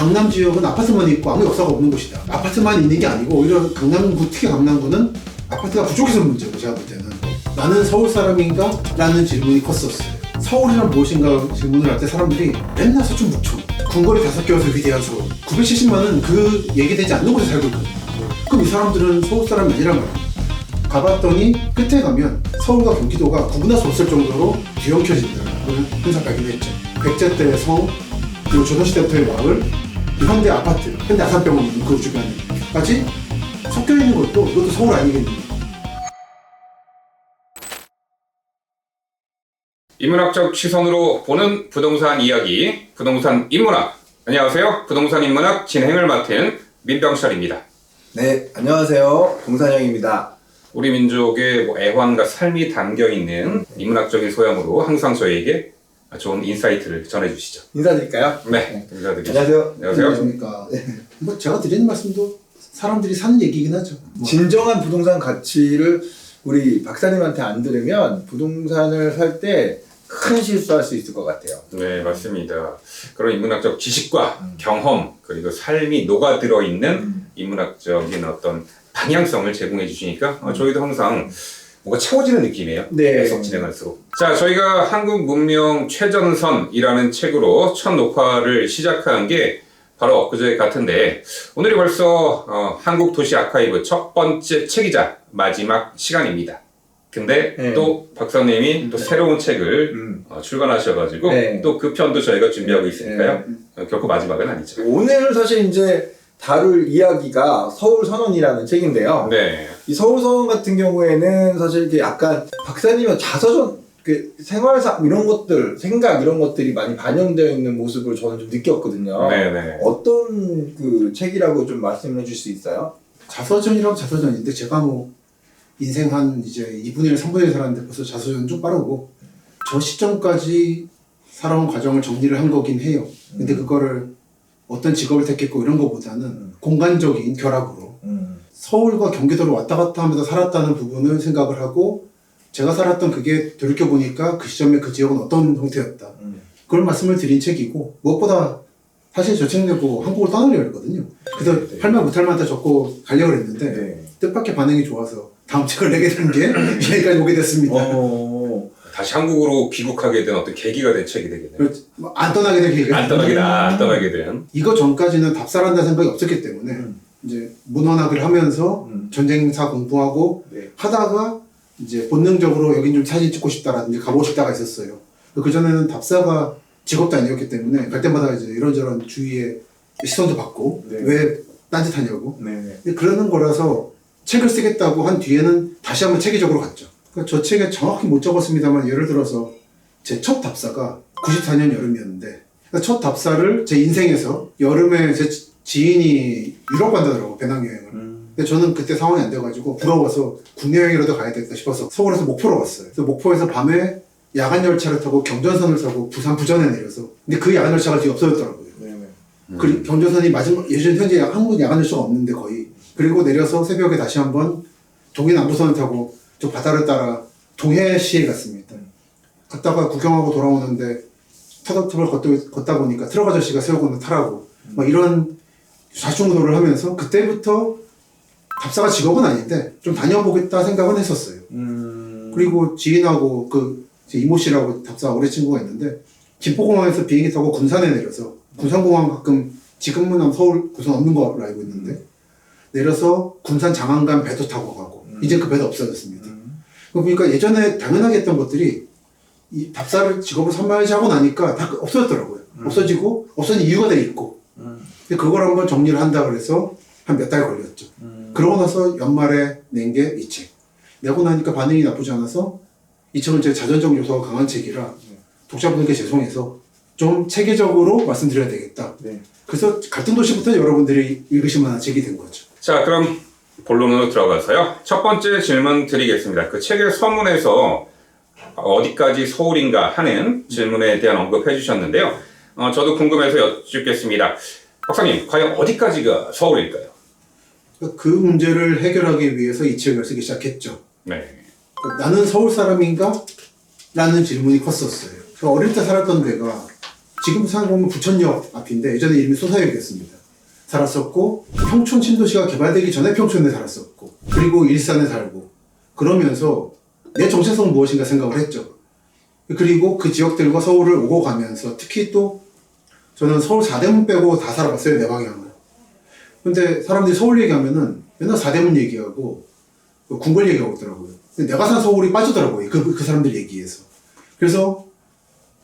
강남 지역은 아파트만 있고 아무 역사가 없는 곳이다. 아파트만 있는 게 아니고 오히려 강남구 특히 강남구는 아파트가 부족해서 문제고 제가 볼 때는 나는 서울 사람인가? 라는 질문이 컸었어요. 서울이란 무엇인가 질문을 할 때 사람들이 맨날 서촌 북촌 궁궐이 다섯 개여서 위대한 서울 970만은 그 얘기되지 않는 곳에 살고 있거든요. 그럼 이 사람들은 서울 사람이 아니란 말이에요. 가봤더니 끝에 가면 서울과 경기도가 구분할 수 없을 정도로 뒤엉켜진다는 현상 발견했죠. 백제 때의 성, 그리고 조선시대 때의 마을, 그 현대 아파트, 현대 아산병원 그 주변에까지 섞여 있는 것도 이것도 서울 아니겠느냐. 인문학적 시선으로 보는 부동산 이야기, 부동산 인문학. 안녕하세요. 부동산 인문학 진행을 맡은 민병철입니다. 네, 안녕하세요. 동산영입니다. 우리 민족의 뭐 애환과 삶이 담겨 있는 인문학적인 소양으로 항상 저희에게 좋은 인사이트를 전해주시죠. 인사드릴까요? 네, 인사드리죠. 안녕하세요. 안녕하세요. 안녕하십니까. 뭐 제가 드리는 말씀도 사람들이 사는 얘기긴 하죠. 뭐 진정한 부동산 가치를 우리 박사님한테 안 들으면 부동산을 살 때 큰 실수할 수 있을 것 같아요. 네, 맞습니다. 그런 인문학적 지식과 경험, 그리고 삶이 녹아 들어 있는 인문학적인 어떤 방향성을 제공해 주시니까 어, 저희도 항상 뭔가 채워지는 느낌이에요. 네. 계속 진행할수록. 자, 저희가 한국 문명 최전선이라는 책으로 첫 녹화를 시작한 게 바로 엊그제 같은데 오늘이 벌써 어, 한국 도시 아카이브 첫 번째 책이자 마지막 시간입니다. 근데 네. 또 박사님이 또 새로운 책을 음. 어, 출간하셔가지고 네. 또 그 편도 저희가 준비하고 있으니까요. 어, 결코 마지막은 아니죠. 오늘 사실 이제 다룰 이야기가 서울 선언이라는 책인데요. 네. 이 서울 선언 같은 경우에는 사실 이게 약간 박사님의 자서전 그 생활상 이런 것들 생각 이런 것들이 많이 반영되어 있는 모습을 저는 좀 느꼈거든요. 네네. 어떤 그 책이라고 좀 말씀해 줄수 있어요? 자서전이라고 자서전인데 제가 뭐 인생 한 이제 2분의 1, 3분의 1 살았는데 벌써 자서전 좀 빠르고 저 시점까지 살아온 과정을 정리를 한 거긴 해요. 근데 그거를 어떤 직업을 택했고 이런 거보다는 공간적인 결합으로 음. 서울과 경기도를 왔다 갔다 하면서 살았다는 부분을 생각을 하고 제가 살았던 그게 돌이켜보니까 그 시점에 그 지역은 어떤 형태였다. 음. 그걸 말씀을 드린 책이고 무엇보다 사실 저 책 내고 한국을 떠나려고 했거든요. 그래서 네. 할말 못할 만다 적고 가려고 했는데 네. 뜻밖의 반응이 좋아서 다음 책을 내게 된 게 여기까지 오게 됐습니다. 어. 다시 한국으로 귀국하게 된 어떤 계기가 된 책이 되겠네요. 그렇지. 뭐안 떠나게 될 계기가 안 떠나게 다, 안 떠나게 된. 이거 전까지는 답사란다는 생각이 없었기 때문에 음. 이제 문헌학을 하면서 음. 전쟁사 공부하고 네. 하다가 이제 본능적으로 여긴 좀 사진 찍고 싶다라든지 가보고 싶다가 있었어요. 그 전에는 답사가 직업도 아니었기 때문에 갈 때마다 이제 이런저런 주위에 시선도 받고 네. 왜 딴짓하냐고. 근데 그러는 거라서 책을 쓰겠다고 한 뒤에는 다시 한번 체계적으로 갔죠. 그러니까 저 책에 정확히 못 적었습니다만 예를 들어서 제 첫 답사가 94년 여름이었는데 그러니까 첫 답사를 제 인생에서 여름에 제 지- 지인이 유럽 간다더라고 배낭여행을. 음. 근데 저는 그때 상황이 안 돼가지고 부러워서 국내 여행이라도 가야겠다 싶어서 서울에서 목포로 갔어요. 그래서 목포에서 밤에 야간 열차를 타고 경전선을 타고 부산 부전에 내려서 근데 그 야간 열차가 뒤에 없어졌더라고요. 네네. 그 경전선이 마지막 예전 현재 한국 야간 열차가 없는데 거의 그리고 내려서 새벽에 다시 한번 동해 남부선을 타고 저 바다를 따라 동해시에 갔습니다. 갔다가 구경하고 돌아오는데 터덕터덕 걷다, 걷다 보니까 트럭 아저씨가 세우고는 타라고 막 이런 좌충우돌을 하면서 그때부터 답사가 직업은 아닌데 좀 다녀보겠다 생각은 했었어요. 음. 그리고 지인하고 그제 이모 씨라고 답사 오래 친구가 있는데 김포공항에서 비행기 타고 군산에 내려서 군산공항 가끔 지금은 서울 군산 없는 걸로 알고 있는데 내려서 군산 장안간 배도 타고 가고 음. 이제 그 배도 없어졌습니다. 음. 그러니까 예전에 당연하게 했던 것들이 이 답사를 직업으로 삼아야지 하고 나니까 다 없어졌더라고요. 음. 없어지고 없어진 이유가 돼 있고 음. 근데 그걸 한번 정리를 한다 그래서 한 몇 달 걸렸죠. 음. 그러고 나서 연말에 낸 게 이 책. 내고 나니까 반응이 나쁘지 않아서 이 책은 제 자전적 요소가 강한 책이라 독자분들께 죄송해서 좀 체계적으로 말씀드려야 되겠다. 네. 그래서 갈등 도시부터 여러분들이 읽으실 만한 책이 된 거죠. 자, 그럼 본론으로 들어가서요. 첫 번째 질문 드리겠습니다. 그 책의 서문에서 어디까지 서울인가 하는 질문에 대한 언급해 주셨는데요. 어, 저도 궁금해서 여쭙겠습니다. 박사님, 과연 어디까지가 서울일까요? 그 문제를 해결하기 위해서 이 책을 쓰기 시작했죠. 네. 나는 서울 사람인가? 라는 질문이 컸었어요. 그 어릴 때 살았던 데가 지금 생각해보면 부천역 앞인데 예전에 이름이 소사역이었습니다. 살았었고 평촌 신도시가 개발되기 전에 평촌에 살았었고 그리고 일산에 살고 그러면서 내 정체성은 무엇인가 생각을 했죠. 그리고 그 지역들과 서울을 오고 가면서 특히 또 저는 서울 4대문 빼고 다 살아봤어요 내 방향을. 근데 사람들이 서울 얘기하면은 맨날 4대문 얘기하고 그 궁궐 얘기하고 있더라고요. 내가 산 서울이 빠지더라고요. 그, 그 사람들 얘기에서. 그래서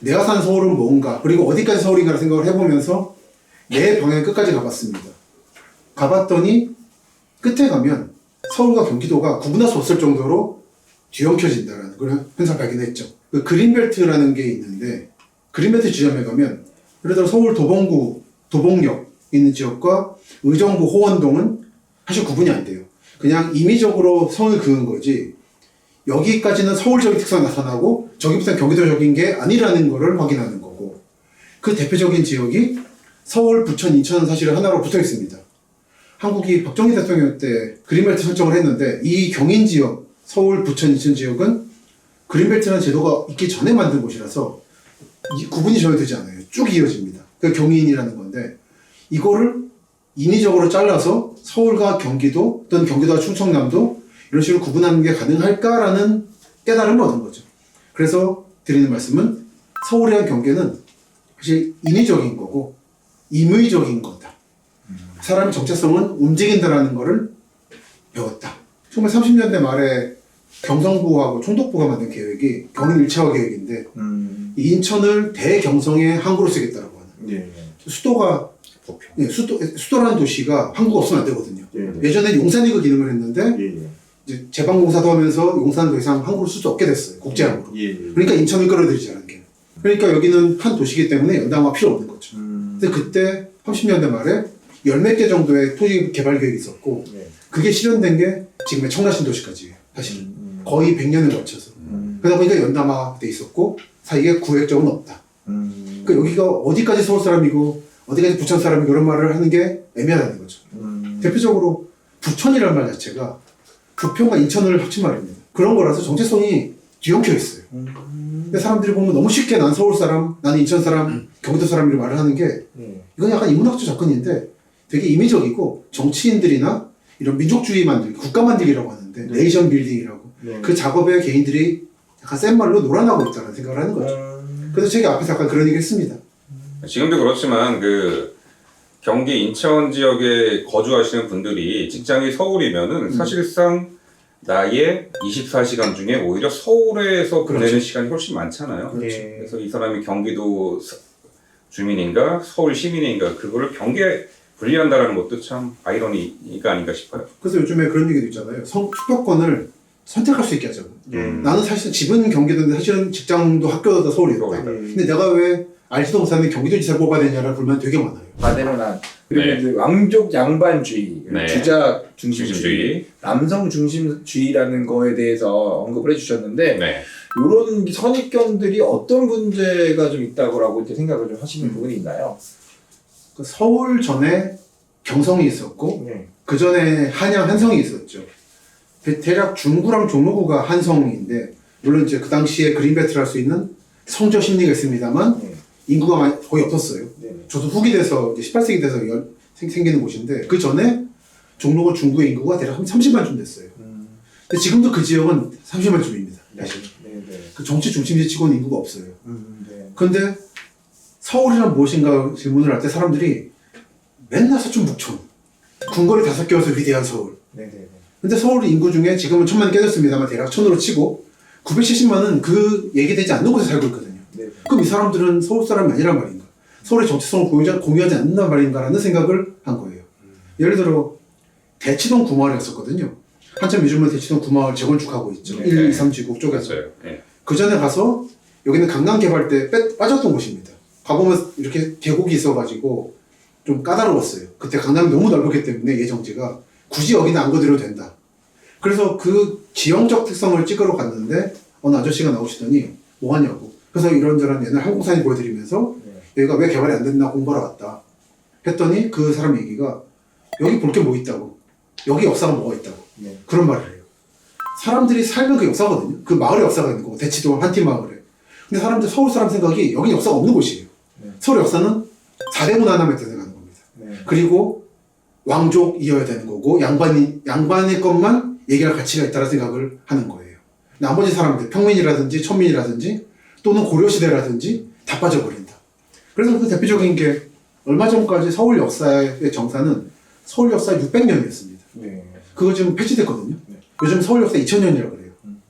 내가 산 서울은 뭔가, 그리고 어디까지 서울인가를 생각을 해보면서 내 방향 끝까지 가봤습니다. 가봤더니 끝에 가면 서울과 경기도가 구분할 수 없을 정도로 뒤엉켜진다는 그런 현상 발견했죠. 그 그린벨트라는 게 있는데 그린벨트 지점에 가면 예를 들어 서울 도봉구 도봉역 있는 지역과 의정부 호원동은 사실 구분이 안 돼요. 그냥 임의적으로 선을 그은 거지 여기까지는 서울적인 특성이 나타나고 저기부터는 경기도적인 게 아니라는 거를 확인하는 거고 그 대표적인 지역이 서울, 부천, 인천은 사실은 하나로 붙어 있습니다. 한국이 박정희 대통령 때 그린벨트 설정을 했는데 이 경인 지역, 서울, 부천, 인천 지역은 그린벨트라는 제도가 있기 전에 만든 곳이라서 이 구분이 전혀 되지 않아요. 쭉 이어집니다. 그 경인이라는 건데 이거를 인위적으로 잘라서 서울과 경기도 또는 경기도와 충청남도 이런 식으로 구분하는 게 가능할까라는 깨달음을 얻은 거죠. 그래서 드리는 말씀은 서울이랑 경계는 사실 인위적인 거고 임의적인 거다. 사람의 정체성은 움직인다라는 거를 배웠다. 1930년대 말에 경성부하고 총독부가 만든 계획이 경인 1차화 계획인데 음. 이 인천을 대경성의 항구로 쓰겠다라고 하는 예. 수도가 도쿄. 예, 수도 수도라는 도시가 항구가 없으면 안 되거든요. 예. 예 전에 용산이 그 기능을 했는데 예. 이제 제방공사도 하면서 용산은 더 이상 항구를 쓸수 없게 됐어요. 국제항구로. 예. 그러니까 인천을 끌어들이자는 게. 그러니까 여기는 한 도시이기 때문에 연담화 필요 없는 거죠. 음. 근데 그때 30년대 말에 열 몇 개 정도의 토지 개발 계획이 있었고 예. 그게 실현된 게 지금의 청라신도시까지예요. 사실 음. 거의 100년을 거쳐서. 음. 그러다 보니까 연담화돼 있었고 사이에 구획적은 없다. 음. 그러니까 여기가 어디까지 서울 사람이고 어디까지 부천 사람이고 이런 말을 하는 게 애매하다는 거죠. 음. 대표적으로 부천이라는 말 자체가 부평과 인천을 합친 말입니다. 그런 거라서 정체성이 뒤엉켜 있어요. 음. 근데 사람들이 보면 너무 쉽게 난 서울 사람, 나는 인천 사람, 경기도 사람 이렇게 말을 하는 게 예. 이건 약간 인문학적 접근인데 되게 임의적이고 정치인들이나 이런 민족주의 만들기, 국가 만들기라고 하는데 네. 네이션 빌딩이라고 네. 그 작업에 개인들이 약간 센 말로 놀아나고 있다는 생각을 하는 거죠. 음. 그래서 책에 앞에서 약간 그런 얘기 했습니다. 지금도 그렇지만 그 경기 인천 지역에 거주하시는 분들이 직장이 서울이면은 사실상 나의 24시간 중에 오히려 서울에서 보내는 그렇죠. 시간이 훨씬 많잖아요. 예. 그래서 이 사람이 경기도 서- 주민인가 서울 시민인가 그거를 경계에 분리한다라는 것도 참 아이러니가 아닌가 싶어요. 그래서 요즘에 그런 얘기도 있잖아요. 성, 투표권을 선택할 수 있게 하자고. 예. 나는 사실 집은 경기도인데 사실은 직장도 학교도 다 서울이었다. 서울이다. 근데 내가 왜 알지도 못하는 경기도지사 뽑아야 되냐라는 불만 되게 많아요. 바데로난 그리고 네. 이제 왕족 양반주의, 네. 주자 중심주의, 중심주의. 남성 중심주의라는 거에 대해서 언급을 해주셨는데 네. 이런 선입견들이 어떤 문제가 좀 있다고라고 이제 생각을 좀 하시는 음. 부분이 있나요? 그 서울 전에 경성이 있었고 네. 그 전에 한양 한성이 있었죠. 대- 대략 중구랑 종로구가 한성인데 물론 이제 그 당시에 그린벨트를 할 수 있는 성적 심리가 있습니다만 네. 인구가 많이- 거의 없었어요. 네. 저도 후기 돼서 이제 18세기 돼서 열- 생, 생기는 곳인데 그 전에 종로구 중구의 인구가 대략 한 30만쯤 됐어요. 음. 근데 지금도 그 지역은 30만쯤입니다. 네. 사실 네. 네. 그 정치 중심지 치고는 인구가 없어요. 음. 네. 근데 서울이란 무엇인가 질문을 할 때 사람들이 맨날 서촌 북촌 궁궐이 다섯 개여서 위대한 서울 네. 네. 근데 서울 인구 중에 지금은 천만 깨졌습니다만 대략 천으로 치고 970만은 그 얘기되지 않는 곳에 살고 있거든요 네. 그럼 이 사람들은 서울 사람이 아니란 말인가 서울의 정체성을 공유하지, 공유하지 않는단 말인가라는 생각을 한 거예요 예를 들어 대치동 구마을이 갔었거든요 한참 요즘은 대치동 구마을 재건축하고 있죠 네. 1, 2, 3지구 쪽에서. 네. 그 전에 가서 여기는 강남 개발 때 빼- 빠졌던 곳입니다. 가보면 이렇게 계곡이 있어가지고 좀 까다로웠어요. 그때 강남이 너무 넓었기 때문에 예정지가 굳이 여기는 안 거들어도 된다. 그래서 그 지형적 특성을 찍으러 갔는데 어느 아저씨가 나오시더니 뭐 하냐고. 그래서 이런저런 옛날 항공사진 보여드리면서 네. 여기가 왜 개발이 안 됐나 공부하러 왔다. 했더니 그 사람 얘기가 여기 볼 게 뭐 있다고. 여기 역사가 뭐가 있다고. 네. 그런 말을 해요. 사람들이 살면 그 역사거든요. 그 마을에 역사가 있는 거고, 대치동 한티 마을에. 근데 사람들, 서울 사람 생각이 여기 역사가 없는 곳이에요. 네. 서울 역사는 사대문 하나만 생각하는 겁니다. 네. 그리고 왕족이어야 되는 거고 양반이 양반의 것만 얘기할 가치가 있다는 생각을 하는 거예요. 나머지 사람들 평민이라든지 천민이라든지 또는 고려시대라든지 다 빠져버린다. 그래서 그 대표적인 게 얼마 전까지 서울 역사의 정사는 서울 역사 600년이었습니다. 네. 그거 지금 폐지됐거든요. 네. 요즘 서울 역사 2000년이라고 그래요. 음.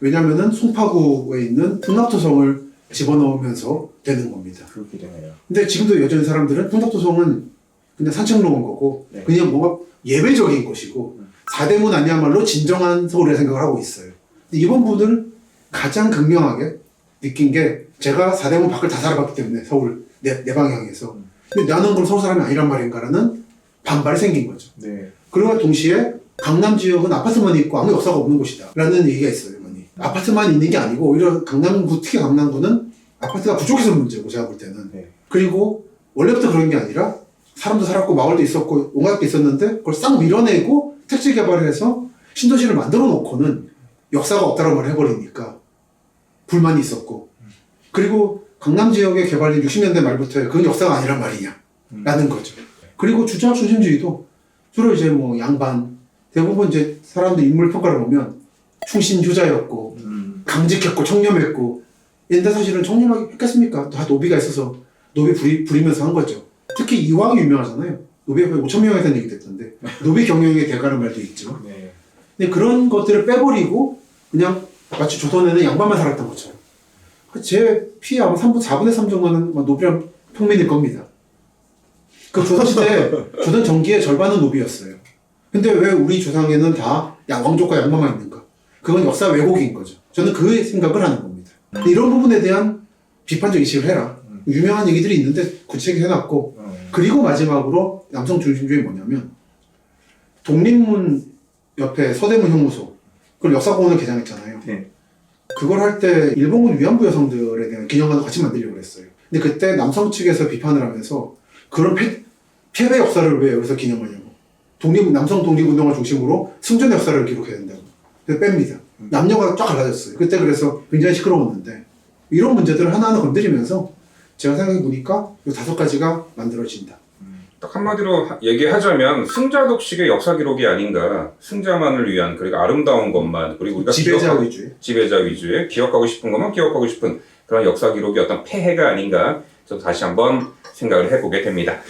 왜냐면은 송파구에 있는 풍납토성을 집어넣으면서 되는 겁니다. 그렇게 되네요. 근데 지금도 여전히 사람들은 풍납토성은 그냥 산책로인 거고 네. 그냥 뭔가 예배적인 것이고 음. 사대문 아니야말로 진정한 서울이라 생각을 하고 있어요. 이번 분은 가장 극명하게 느낀 게 제가 사대문 밖을 다 살아봤기 때문에 서울 내, 내 방향에서 음. 근데 나는 그럼 서울 사람이 아니란 말인가라는 반발이 생긴 거죠. 네. 그러와 동시에 강남 지역은 아파트만 있고 아무 역사가 없는 곳이다. 라는 얘기가 있어요, 많이. 아파트만 있는 게 아니고, 오히려 강남구, 특히 강남구는 아파트가 부족해서 문제고, 제가 볼 때는. 네. 그리고 원래부터 그런 게 아니라 사람도 살았고, 마을도 있었고, 온갖 게 있었는데, 그걸 싹 밀어내고 택지 개발을 해서 신도시를 만들어 놓고는 역사가 없다는 말을 해버리니까 불만이 있었고. 그리고 강남 지역의 개발이 60년대 말부터 그건 역사가 아니란 말이냐. 음. 라는 거죠. 그리고 주작 중심주의도 주로 이제 뭐 양반 대부분 이제 사람들 인물 평가를 보면 충신 효자였고 음. 강직했고 청렴했고 근데 사실은 청렴하게 했겠습니까? 다 노비가 있어서 노비 부리, 부리면서 한 거죠. 특히 이왕이 유명하잖아요. 노비 앞에 5천 명에 대한 얘기 됐던데 노비 경영에 대가는 말도 있죠. 네. 근데 그런 것들을 빼버리고 그냥 마치 조선에는 양반만 살았던 것처럼 제 피해 아마 3분, 4분의 3 정도는 뭐 노비랑 평민일 겁니다. 그 조선시대 조선 전기의 절반은 노비였어요. 근데 왜 우리 조상에는 다 양- 왕족과 양반만 있는가? 그건 역사 왜곡인 거죠. 저는 그 생각을 하는 겁니다. 이런 부분에 대한 비판적 의식을 해라. 유명한 얘기들이 있는데 구체적으로 해놨고 어. 그리고 마지막으로 남성 중심주의 뭐냐면 독립문 옆에 서대문 형무소 그걸 역사공원을 개장했잖아요. 네. 그걸 할 때 일본군 위안부 여성들에 대한 기념관을 같이 만들려고 그랬어요. 근데 그때 남성 측에서 비판을 하면서 그런 패, 패배 역사를 왜 여기서 기념하냐고. 독립 남성 독립운동을 중심으로 승전 역사를 기록해야 된다고. 그래서 뺍니다. 남녀가 쫙 갈라졌어요. 그때 그래서 굉장히 시끄러웠는데 이런 문제들을 하나하나 건드리면서 제가 생각해 보니까 이 다섯 가지가 만들어진다. 딱 한마디로 하- 얘기하자면 승자 독식의 역사 기록이 아닌가. 승자만을 위한 그리고 아름다운 것만 그리고 우리가 지배자 기억하고- 위주의. 지배자 위주의 기억하고 싶은 것만 기억하고 싶은 그런 역사 기록이 어떤 폐해가 아닌가. 저 다시 한번 생각을 해보게 됩니다.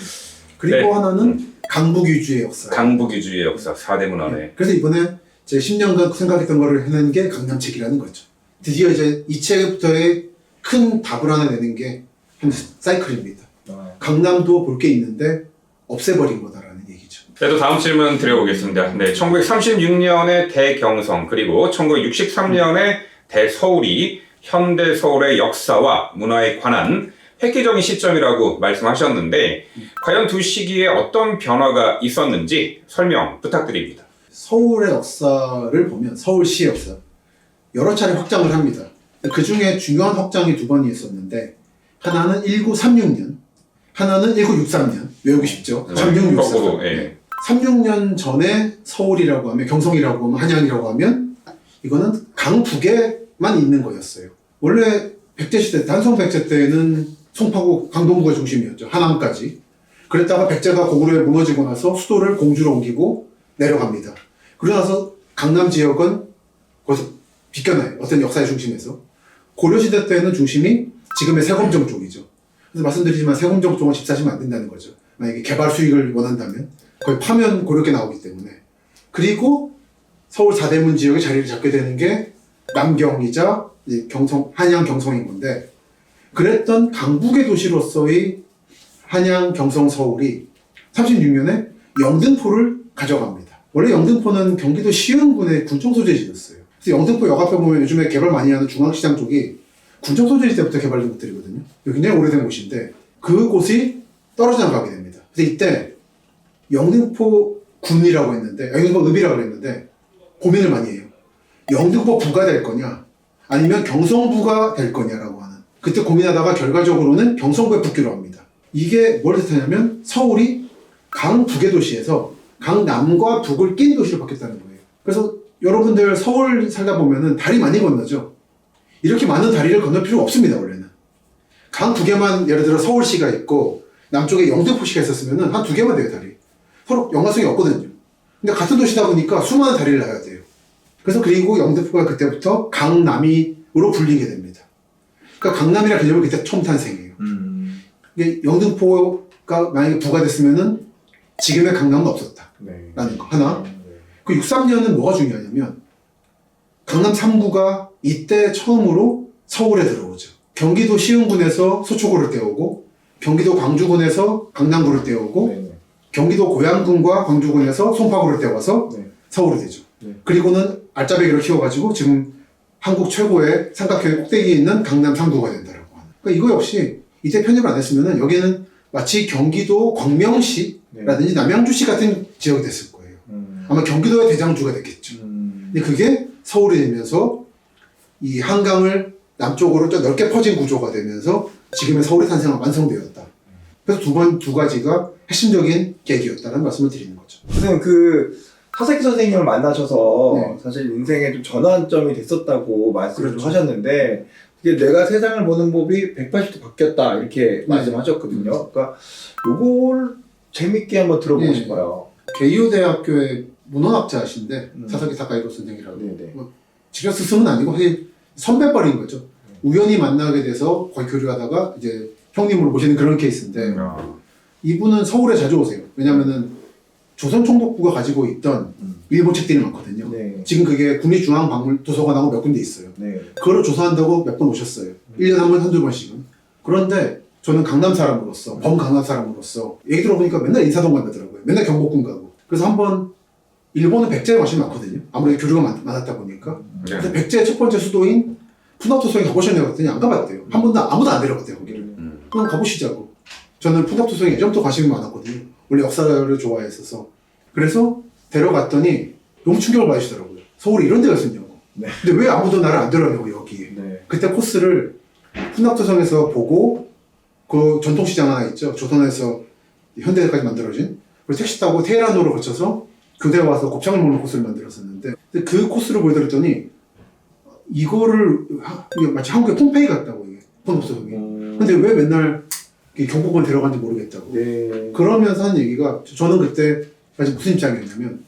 그리고 네. 하나는 강북 위주의 역사. 강북 위주의 역사 4대 문화네. 그래서 이번에 제 10년간 생각했던 거를 해낸 게 강남책이라는 거죠. 드디어 이제 이 책부터의 큰 답을 하나 내는 게 한 사이클입니다. 아. 강남도 볼 게 있는데 없애버린 거다라는 얘기죠. 그래도 다음 질문 드려보겠습니다. 네, 1936년의 대경성 그리고 1963년의 대서울이 현대 서울의 역사와 문화에 관한 획기적인 시점이라고 말씀하셨는데 과연 두 시기에 어떤 변화가 있었는지 설명 부탁드립니다. 서울의 역사를 보면 서울시의 역사 여러 차례 확장을 합니다. 그 중에 중요한 확장이 두 번이 있었는데 하나는 1936년, 하나는 1963년 외우기 쉽죠. 3664. 거꾸로, 예. 36년 전에 서울이라고 하면 경성이라고 하면 한양이라고 하면 이거는 강북에만 있는 거였어요. 원래 백제 시대 단성 백제 때는 송파구 강동구가 중심이었죠. 하남까지. 그랬다가 백제가 고구려에 무너지고 나서 수도를 공주로 옮기고 내려갑니다. 그러고 나서 강남 지역은 거기서 비껴나요. 어떤 역사의 중심에서. 고려시대 때는 중심이 지금의 세검정 쪽이죠. 그래서 말씀드리지만 세검정 쪽은 집 사시면 안 된다는 거죠. 만약에 개발 수익을 원한다면. 거의 파면 고렵게 나오기 때문에. 그리고 서울 사대문 지역에 자리를 잡게 되는 게 남경이자 경성, 한양 경성인 건데, 그랬던 강북의 도시로서의 한양 경성 서울이 36년에 영등포를 가져갑니다. 원래 영등포는 경기도 시흥군의 군청 소재지였어요. 그래서 영등포 역 앞에 보면 요즘에 개발 많이 하는 중앙시장 쪽이 군청 소재지 때부터 개발된 곳들이거든요. 굉장히 오래된 곳인데 그곳이 떨어져 나가게 됩니다. 그래서 이때 영등포 군이라고 했는데, 영등포 읍이라고 했는데, 고민을 많이 해요. 영등포 부가 될 거냐, 아니면 경성부가 될 거냐라고 하는. 그때 고민하다가 결과적으로는 경성부에 붙기로 합니다. 이게 뭘 뜻하냐면 서울이 강북의 도시에서 강남과 북을 낀 도시로 바뀌었다는 거예요. 그래서 여러분들 서울 살다 보면은 다리 많이 건너죠. 이렇게 많은 다리를 건널 필요 없습니다, 원래는. 강 두 개만 예를 들어 서울시가 있고 남쪽에 영등포시가 있었으면 한 두 개만 돼요 다리. 서로 연관성이 없거든요. 근데 같은 도시다 보니까 수많은 다리를 놔야 돼요. 그래서 그리고 영등포가 그때부터 강남이로 불리게 됩니다. 그러니까 강남이라는 개념은 그때 처음 탄생이에요. 음. 이게 영등포가 만약에 부가 됐으면은 지금의 강남은 없었다라는 네. 거 하나. 네. 그 63년은 뭐가 중요하냐면 강남 3구가 이때 처음으로 서울에 들어오죠. 경기도 시흥군에서 서초구를 떼오고 경기도 광주군에서 강남구를 떼오고 네. 네. 경기도 고양군과 광주군에서 송파구를 떼와서 네. 서울이 되죠. 네. 그리고는 알짜배기를 키워가지고 지금 한국 최고의 삼각형의 꼭대기에 있는 강남 3구가 된다라고 하는. 그러니까 이거 역시 이때 편입을 안 했으면은 여기는 마치 경기도 광명시라든지 남양주시 같은 지역이 됐을 거예요. 음. 아마 경기도의 대장주가 됐겠죠. 음. 근데 그게 서울이 되면서 이 한강을 남쪽으로 좀 넓게 퍼진 구조가 되면서 지금의 서울의 탄생은 완성되었다. 그래서 두 번 두 가지가 핵심적인 계기였다는 말씀을 드리는 거죠. 선생님 그 사사기 선생님을 만나셔서 네. 사실 인생에 좀 전환점이 됐었다고 말씀을 좀 그렇죠. 하셨는데 이게 내가 세상을 보는 법이 180도 바뀌었다 이렇게 네. 말씀하셨거든요. 그러니까 요걸 재밌게 한번 들어보고 네. 싶어요. 개요 대학교의 문헌학자이신데 음. 사사기 사카이로 선생이라고 네네. 직접 스승은 아니고 사실 선배뻘인 거죠. 우연히 만나게 돼서 거의 교류하다가 이제 형님으로 모시는 그런 케이스인데 아, 이분은 서울에 자주 오세요. 왜냐면은 조선총독부가 가지고 있던 음. 일본 책들이 많거든요. 네. 지금 그게 국립중앙박물도서관하고 몇 군데 있어요. 네. 그거를 조사한다고 몇 번 오셨어요. 1년에 한 번, 한두 번씩은. 그런데 저는 강남 사람으로서, 범 강남 사람으로서 얘기 들어보니까 맨날 인사동 간다더라고요. 맨날 경복궁 가고. 그래서 한번 일본은 백제에 관심이 많거든요. 아무래도 교류가 많, 많았다 보니까. 네. 백제의 첫 번째 수도인 푸나토 성에 가보셨냐고 했더니 안 가봤대요. 한 번도 아무도 안 데려갔대요, 거기를. 음. 그럼 가보시자고. 저는 푸나토 성에 예전부터 관심이 많았거든요. 원래 역사를 좋아했어서. 그래서 데려갔더니 너무 충격을 받으시더라고요. 서울에 이런 데가 있었냐고. 네. 근데 왜 아무도 나를 안 데려가냐고, 여기에. 네. 그때 코스를 푸납토성에서 보고 그 전통시장 하나 있죠. 조선에서 현대까지 만들어진 그리고 택시 타고 테헤란으로 거쳐서 교대에 와서 곱창을 먹는 코스를 만들었었는데 그 코스를 보여드렸더니 이거를 하- 이게 마치 한국의 폼페이 같다고 이게 푸납토성이. 음. 근데 왜 맨날 이 경복궁을 데려간지 모르겠다고. 네. 그러면서 한 얘기가 저는 그때까지 무슨 입장이었냐면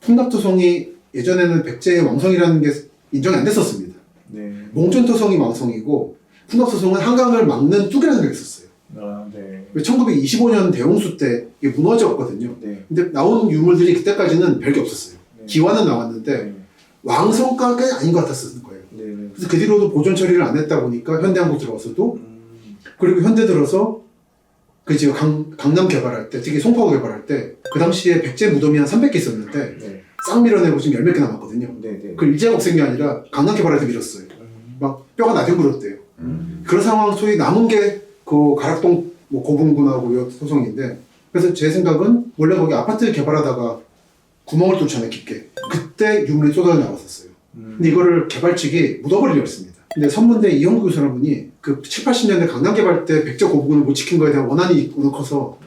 풍납토성이 예전에는 백제의 왕성이라는 게 인정이 안 됐었습니다. 네. 몽전토성이 왕성이고 풍납토성은 한강을 막는 뚝이라는 게 있었어요. 아, 네. 1925년 대홍수 때 이게 무너졌거든요. 네. 근데 나온 유물들이 그때까지는 별게 없었어요. 네. 기와는 나왔는데 네. 왕성까지 아닌 것 같았을 거예요. 네. 네. 그래서 그 뒤로도 보존 처리를 안 했다 보니까 현대 한국 들어와서도 음. 그리고 현대 들어서 그 지금 강, 강남 개발할 때 특히 송파구 개발할 때 그 당시에 백제 무덤이 한 300개 있었는데 네. 싹 밀어내고 지금 열몇개 남았거든요. 네. 네. 그걸 일제가 없앤 게 아니라 강남 개발할 때 밀었어요. 음. 막 뼈가 나뒹굴었대요. 음. 그런 상황 속에 남은 게 그 가락동 뭐 고분군하고 요 소송인데 그래서 제 생각은 원래 거기 아파트 개발하다가 구멍을 뚫잖아요 깊게. 그때 유물이 쏟아져 나왔었어요. 음. 근데 이거를 개발 측이 묻어버리려 했습니다. 근데 선문대 이영구 교수라는 분이 그 7, 80년대 강남 개발 때 백제 고분군을 못 지킨 거에 대한 원한이 너무 커서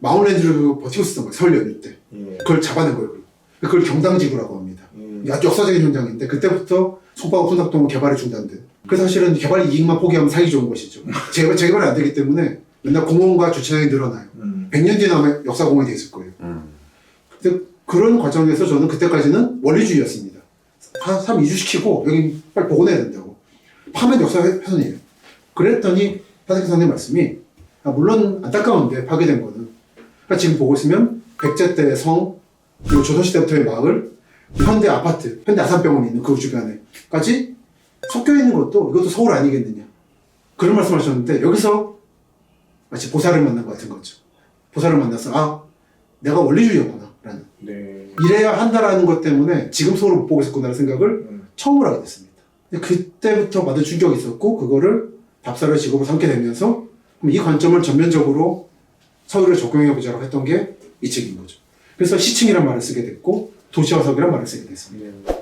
마운랜드를 버티고 있었던 거예요 설 연휴 때. 예. 그걸 잡아낸 거예요 그걸. 경당지구라고 합니다. 아주 역사적인 현장인데 그때부터 송파구 fun납동 개발이 중단돼. 그래서 사실은 개발 이익만 포기하면 살기 좋은 것이죠. 재개발, 재개발이 안 되기 때문에 맨날 공원과 주차장이 늘어나요. 음. 100년 뒤에 아마 역사 공원이 돼 있을 거예요. 음. 근데 그런 과정에서 저는 그때까지는 원리주의였습니다. 사- 사람 이주시키고 여기 빨리 복원해야 된다고. 파면 역사 훼손이에요. 그랬더니 하석기 선생님 말씀이 아, 물론 안타까운데 파괴된 거는 그러니까 지금 보고 있으면 백제 때의 성 그리고 조선시대부터의 마을 현대 아파트 현대 아산병원이 있는 그 주변에까지 섞여 있는 것도 이것도 서울 아니겠느냐 그런 말씀 하셨는데 여기서 마치 보살을 만난 것 같은 거죠. 보살을 만나서 아 내가 원리주의였구나 라는 네. 이래야 한다라는 것 때문에 지금 서울을 못 보고 있었구나라는 생각을 음. 처음으로 하게 됐습니다. 그때부터 받은 충격이 있었고 그거를 답사를 직업으로 삼게 되면서 이 관점을 전면적으로 서울에 적용해 보자고 했던 게 이 책인 거죠. 그래서 시층이란 말을 쓰게 됐고 도시화석이란 말을 쓰게 됐습니다. 네.